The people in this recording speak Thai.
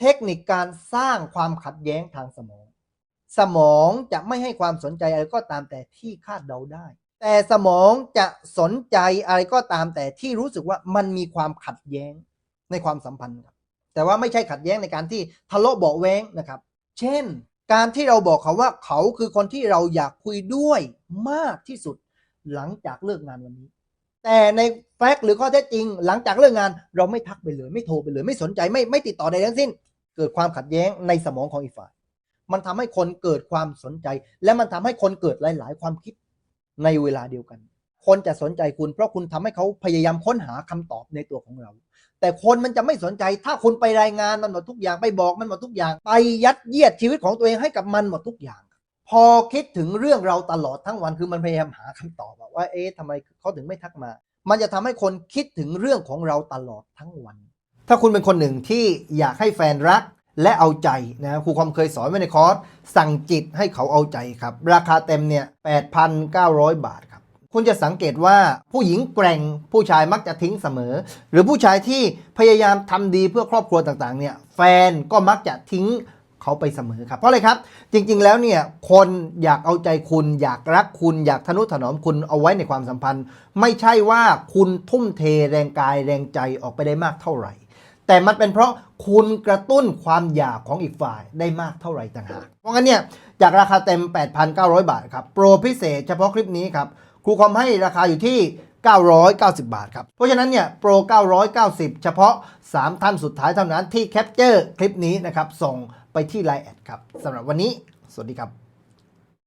เทคนิคการสร้างความขัดแย้งทางสมอง สมองจะไม่ให้ความสนใจอะไรก็ตามแต่ที่คาดเดาได้ แต่สมองจะสนใจอะไรก็ตามแต่ที่รู้สึกว่ามันมีความขัดแย้งในความสัมพันธ์ครับแต่ว่าไม่ใช่ขัดแย้งในการที่ทะเลาะเบาแว้งนะครับ เช่น การที่เราบอกเขาว่าเขาคือคนที่เราอยากคุยด้วยมากที่สุดหลังจากเลิกงานวันนี้ แต่ในแฟกต์หรือข้อเท็จจริง หลังจากเลิกงาน เราไม่ทักไปเลย ไม่โทรไปเลย ไม่สนใจไม่ไม่ติดต่อใดทั้งสิ้น เกิดความขัดแย้งในสมองของอีกฝ่าย มันทำให้คนเกิดความสนใจ และมันทำให้คนเกิดหลาย ๆ ความคิดในเวลาเดียวกัน คนจะสนใจคุณ เพราะคุณทำให้เขาพยายามค้นหาคำตอบในตัวของเรา แต่คนมันจะไม่สนใจ ถ้าคุณไปรายงานมันหมดทุกอย่างไปบอกมันหมดทุกอย่าง ไปยัดเยียดชีวิตของตัวเองให้กับมันหมดทุกอย่าง พอคิดถึงเรื่องเราตลอดทั้งวันคือมันพยายามหาคำตอบว่าเอ๊ะทำไมเขาถึงไม่ทักมา มันจะทำให้คนคิดถึงเรื่องของเราตลอดทั้งวัน ถ้าคุณเป็นคนหนึ่งที่อยากให้แฟนรักและเอาใจนะครูความเคยสอนไว้ในคอร์สสั่งจิตให้เขาเอาใจครับ ราคาเต็มเนี่ย8,900 บาทครับ คุณจะสังเกตว่าผู้หญิงแกร่งผู้ชายมักจะทิ้งเสมอ หรือผู้ชายที่พยายามทำดีเพื่อครอบครัวต่างๆเนี่ยแฟนก็มักจะทิ้ง เขาไปเสมอครับ เพราะอะไรครับ จริง ๆ แล้วเนี่ยคนอยากเอาใจคุณอยากรักคุณอยากทนุถนอมคุณเอาไว้ในความสัมพันธ์ ไม่ใช่ว่าคุณทุ่มเทแรงกายแรงใจออกไปได้มากเท่าไหร่ แต่มันเป็นเพราะคุณกระตุ้นความอยากของอีกฝ่ายได้มากเท่าไหร่ต่างหากเพราะงั้นเนี่ยจากราคาเต็ม 8,900 บาทครับโปรพิเศษเฉพาะคลิปนี้ครับครูคอมให้ราคาอยู่ที่ 990 บาทครับ เพราะฉะนั้นเนี่ยโปร 990 เฉพาะ 3 ท่านสุดท้ายเท่านั้นที่แคปเจอร์คลิปนี้นะครับส่ง ไปที่ Line แอดครับสำหรับวันนี้ สวัสดีครับ